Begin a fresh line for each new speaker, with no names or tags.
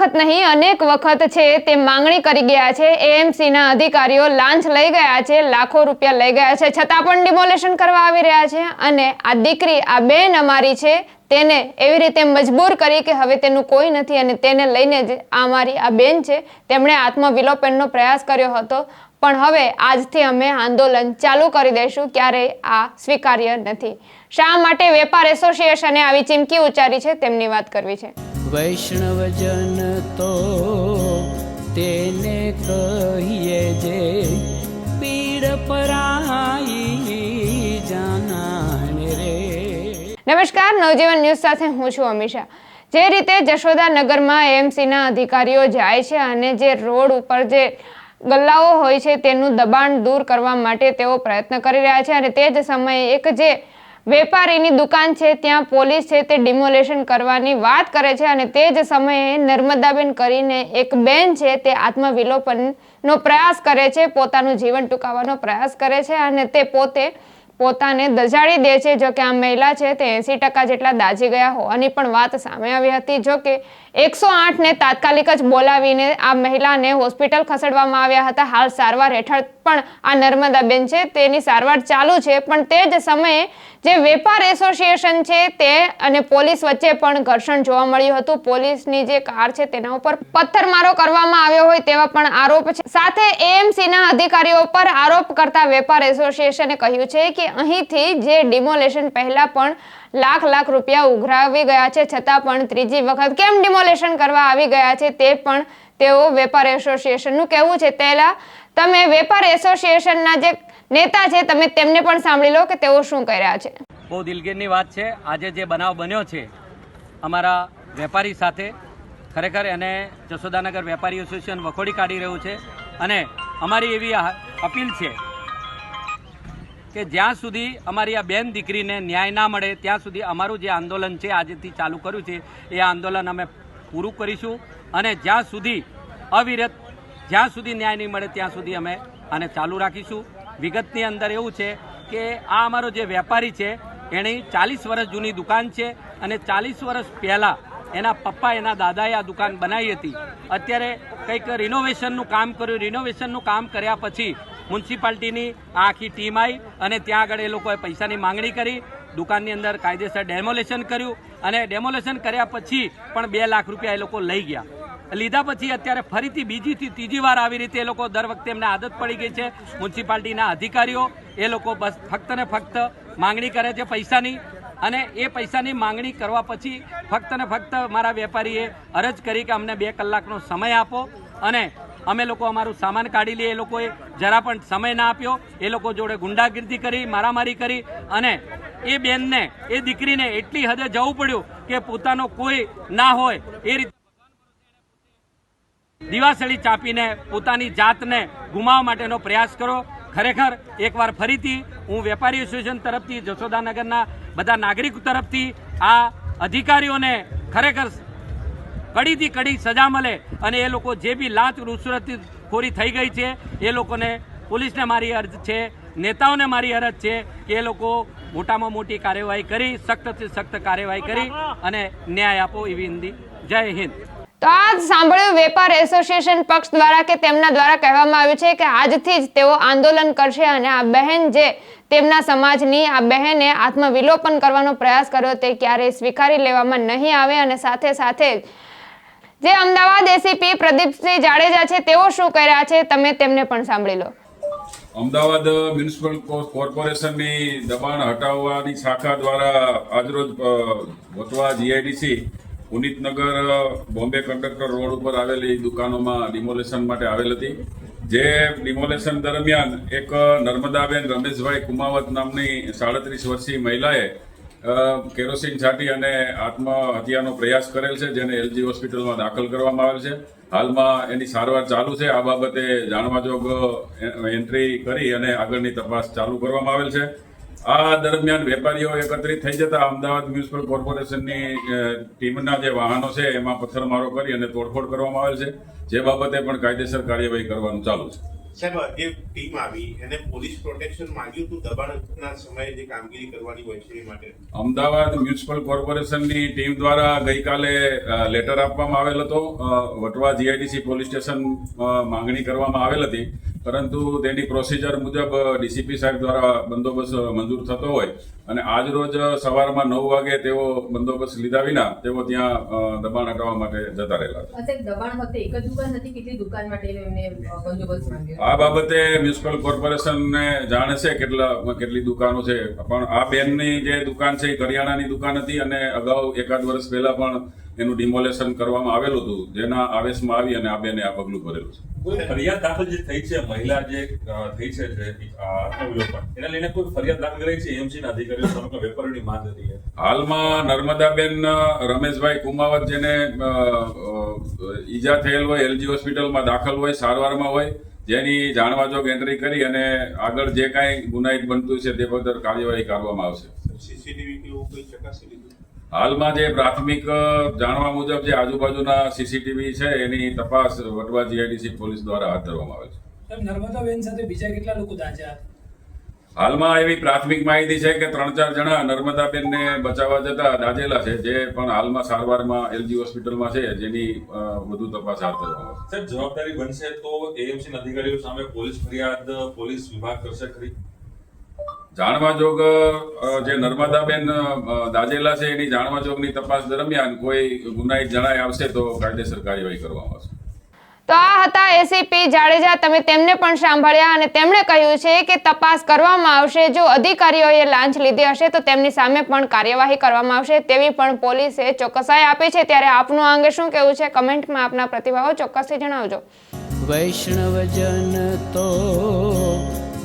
વખત નહીં, અનેક વખત છે તે માંગણી કરી ગયા છે. એએમસીના અધિકારીઓ લાંચ લઈ ગયા છે, લાખો રૂપિયા લઈ ગયા છે. છતાં પણ ડિમોલેશન કરવા આવી રહ્યા છે અને આ દીકરી, આ બેન અમારી છે, તેને એવી રીતે મજબૂર કરી કે હવે તેનું કોઈ નથી અને તેને લઈને જ આ અમારી આ બેન છે. તેમણે આત્મવિલોપનનો પ્રયાસ કર્યો હતો. પણ હવે આજથી અમે આંદોલન ચાલુ કરી દઈશું, ક્યારેય આ સ્વીકાર્ય નથી. શા માટે વેપાર એસોસિએશને આવી ચીમકી ઉચ્ચારી છે? તેમની વાત કરવી છે.
વૈષ્ણવજન તો તેને કહીએ જે પીડ પરાઈ જાનાને રે.
નમસ્કાર, નવજીવન ન્યૂઝ સાથે હું છું અમીષા. જે રીતે જશોદા નગરમાં એએમસીના અધિકારીઓ જાય છે અને જે રોડ ઉપર જે ગલ્લાઓ હોય છે, તેનું દબાણ દૂર કરવા માટે તેઓ પ્રયત્ન કરી રહ્યા છે અને તે જ સમયે એક જે વેપારીની દુકાન છે, ત્યાં પોલીસ છે, તે ડિમોલેશન કરવાની વાત કરે છે અને તે જ સમયે નર્મદાબેન કરીને એક બેન છે, તે આત્મવિલોપનનો પ્રયાસ કરે છે, પોતાનું જીવન ટૂંકાવવાનો પ્રયાસ કરે છે અને તે પોતે પોતાને દજાડી દે છે, જો કે આ મહિલા છે તે એંસી ટકા જેટલા દાઝી ગયા હોવાની પણ વાત સામે આવી હતી, જો કે એકસો આઠને તાત્કાલિક જ બોલાવીને આ મહિલાને હોસ્પિટલ ખસેડવામાં આવ્યા હતા. હાલ સારવાર હેઠળ પણ આ નર્મદાબેન છે, તેની સારવાર ચાલુ છે, પણ તે જ સમયે જે વેપાર એસોસિએશન છે તે અને પોલીસ વચ્ચે પણ ઘર્ષણ જોવા મળ્યું હતું. પોલીસની જે કાર છે તેના ઉપર પથ્થરમારો કરવામાં હોય તેવા પણ આરોપ છે. સાથે એએમસીના અધિકારીઓ પર આરોપ કરતા વેપાર એસોસિએશને કહ્યું છે કે અહીંથી જે ડિમોલેશન પહેલા પણ લાખ લાખ રૂપિયા ઉઘરાવી ગયા છે, છતાં પણ ત્રીજી વખત કેમ ડિમોલેશન કરવા આવી ગયા છે તે પણ તેઓ વેપાર એસોસિએશનનું કહેવું છે. પહેલા તમે વેપાર એસોસિએશનના જે નેતા છે, તમે તેમને પણ સાંભળી લો કે તેઓ શું કહી રહ્યા છે.
બહુ દિલગીરની વાત છે. આજે જે બનાવ બન્યો છે, અમારા વેપારી સાથે ખરેખર એને જશોદાનગર વેપારી એસોસિએશન વખોડી કાઢી રહ્યું છે. અને અમારી એવી અપીલ છે કે જ્યાં સુધી અમારી આ બેન દીકરીને ન્યાય ના મળે, ત્યાં સુધી અમારું જે આંદોલન છે, આજથી ચાલુ કર્યું છે, એ આંદોલન અમે પૂરું કરીશું. અને જ્યાં સુધી અવિરત, જ્યાં સુધી ન્યાય નહીં મળે, ત્યાં સુધી અમે આને ચાલુ રાખીશું. વિગતની અંદર એવું છે કે આ અમારો જે વેપારી છે, એની ચાલીસ વર્ષ જૂની દુકાન છે. અને ચાલીસ વર્ષ પહેલાં એના પપ્પા, એના દાદાએ આ દુકાન બનાવી હતી. અત્યારે કંઈક રિનોવેશનનું કામ કર્યું. રિનોવેશનનું કામ કર્યા પછી મ્યુનિસિપાલિટીની આખી ટીમ આવી અને ત્યાં આગળ એ લોકોએ પૈસાની માંગણી કરી. દુકાનની અંદર કાયદેસર ડેમોલેશન કર્યું અને ડેમોલેશન કર્યા પછી પણ બે લાખ રૂપિયા એ લોકો લઈ ગયા. લીધા પછી અત્યારે ફરીથી બીજીથી ત્રીજી વાર આવી રીતે એ લોકો દર વખતે એમને આદત પડી ગઈ છે. મ્યુનિસિપાલિટીના અધિકારીઓ એ લોકો બસ ફક્ત ને ફક્ત માંગણી કરે છે પૈસાની. અને એ પૈસાની માંગણી કરવા પછી ફક્ત ને ફક્ત મારા વેપારીએ અરજ કરી કે અમને બે કલાકનો સમય આપો અને અમે લોકો અમારું સામાન કાઢી લઈએ. એ લોકોએ જરા પણ સમય ના આપ્યો. એ લોકો જોડે ગુંડાગીર્દી કરી, મારામારી કરી અને એ બેનને, એ દીકરીને એટલી હદે જવું પડ્યું કે પોતાનો કોઈ ના હોય. એ રીતે દિવાસળી ચાપીને પોતાની જાતને ગુમાવવા માટેનો પ્રયાસ કરો ખરેખર એકવાર ફરીથી હું વેપારી એસોસિએશન તરફથી જશોદાનગરના બધા નાગરિક તરફથી આ અધિકારીઓને ખરેખર કડીથી કડી સજા મળે અને એ લોકો જે બી લાંચ રૂસરતી ખોરી થઈ ગઈ છે એ લોકોને પોલીસને મારી અરજ છે નેતાઓને મારી અરજ છે કે એ લોકો મોટામાં મોટી કાર્યવાહી કરી સખ્તથી સખ્ત કાર્યવાહી કરી અને ન્યાય આપો એવી હિન્દી. જય હિન્દ.
તો આ સાંભળ્યું વેપાર એસોસિએશન પક્ષ દ્વારા કે તેમના દ્વારા કહેવામાં આવ્યું છે કે આજથી જ તેઓ આંદોલન કરશે અને આ બહેન જે તેમના સમાજની, આ બહેને આત્મવિલોપન કરવાનો પ્રયાસ કર્યો તે ક્યારેય સ્વીકારી લેવામાં નહીં આવે અને સાથે સાથે જ અમદાવાદ એસીપી પ્રદીપસિંહ જાડેજા છે, તેઓ શું કહી રહ્યા છે, તમે તેમને પણ સાંભળી લો.
અમદાવાદ મ્યુનિસિપલ કોર્પોરેશનની દબાણ હટાવવાની શાખા દ્વારા આજરોજ Vatva GIDC Punitnagar Bombay conductor road ઉપર આવેલી દુકાનોમાં ડિમોલેશન માટે આવેલ હતી. જે ડિમોલેશન દરમિયાન એક નર્મદાબેન રમેશભાઈ કુમાવત નામની સાડત્રીસ વર્ષીય મહિલાએ કેરોસીન છાંટી અને આત્મહત્યાનો પ્રયાસ કરેલ છે, જેને એલજી હોસ્પિટલમાં દાખલ કરવામાં આવેલ છે. હાલમાં એની સારવાર ચાલુ છે. આ બાબતે જાણવાજોગ એન્ટ્રી કરી અને આગળની તપાસ ચાલુ કરવામાં આવેલ છે. આ દરમિયાન વેપારીઓ એકત્રિત થઈ જતા અમદાવાદ મ્યુનિસિપલ કોર્પોરેશનની ટીમના જે વાહનો છે એમાં પથ્થરમારો કરી અને તોડફોડ કરવામાં આવેલ છે. જે બાબતે પણ કાયદેસર કાર્યવાહી કરવાનું ચાલુ છે.
સાહેબ જે ટીમ આવી એને પોલીસ પ્રોટેક્શન માંગ્યું હતું? દબાણના સમયે જે કામગીરી કરવાની હોય છે એ માટે.
અમદાવાદ મ્યુનિસિપલ કોર્પોરેશનની ટીમ દ્વારા ગઈકાલે લેટર આપવામાં આવેલ હતો. વટવા જીઆઈડીસી પોલીસ સ્ટેશન માંગણી કરવામાં આવેલ હતી. પરંતુ તેની પ્રોસિજર મુજબ ડીસીપી સાહેબ દ્વારા બંદોબસ્ત મંજૂર થતો હોય અને આજ રોજ સવારમાં નવ વાગે તેઓ બંદોબસ્ત લીધા વિના તેઓ ત્યાં દબાણ હટાવવા માટે જતા રહેલા આ બાબતે મ્યુનિસિપલ કોર્પોરેશનને જાણ છે કેટલા કેટલી દુકાનો છે પણ આ બેનની જે દુકાન છે એ કરિયાણાની દુકાન હતી અને અગાઉ એકાદ વર્ષ પહેલા પણ એનું ડિમોલેશન કરવામાં આવેલું હતું જેના આવેશમાં આવી અને આ બેને આ પગલું ભરેલું છે.
કોઈ ફરિયાદ દાખલ જે થઈ છે મહિલા જે થઈ છે આત્મવિલોપન એને લઈને કોઈ ફરિયાદ દાખલ કરી છે? એમસી ના અધિકારીઓ સમગ્ર વેપારીની માંગ હતી
હાલમાં નર્મદાબેન રમેશભાઈ કુમાવત જેને ઈજા થયેલ હોય એલજી હોસ્પિટલમાં દાખલ હોય સારવારમાં હોય જેની જાણવાજોગ એન્ટ્રી કરી અને આગળ જે કાંઈ ગુનાહિત બનતું છે તે બદલ કાર્યવાહી કરવામાં આવશે.
સીસીટીવી કે એવું કોઈ ચકાસી લીધું?
હાલમાં જે પ્રાથમિક જાણવા મુજબ જે આજુબાજુના સીસીટીવી છે એની તપાસ વટવા જીઆઈડીસી પોલીસ દ્વારા હાથ ધરવામાં આવે છે.
નર્મદાબેન સાથે બીજા કેટલા લોકો દાઝ્યા
હાલમાં એવી પ્રાથમિક માહિતી છે કે ત્રણ ચાર જણા નર્મદાબેનને બચાવવા જતા દાજેલા છે જે પણ હાલમાં સારવારમાં એલજી હોસ્પિટલમાં છે જેની વધુ તપાસ હાથ ધરવામાં આવે
છે. જવાબદારી બનશે તો એએમસી અધિકારીઓ સામે પોલીસ ફરિયાદ પોલીસ વિભાગ કરશે ખરી?
જાણવા જોગ જે નર્મદાબેન દાજેલા છે એની જાણવા જોગની તપાસ દરમિયાન કોઈ ગુનાહિત જણાય આવશે તો કાયદેસર કાર્યવાહી કરવામાં આવશે.
તો આ હતા એસીપી જાડેજા. તમે તેમને પણ સાંભળ્યા અને તેમણે કહ્યું છે કે તપાસ કરવામાં આવશે. જો અધિકારીઓએ લાંચ લીધી હશે તો તેમની સામે પણ કાર્યવાહી કરવામાં આવશે. તેવી પણ પોલીસે ચોકસાઈ આપી છે. ત્યારે આપનું આ અંગે શું કહેવું છે? કમેન્ટમાં આપના પ્રતિભાવો ચોક્કસથી જણાવજો.
વૈષ્ણવજન તો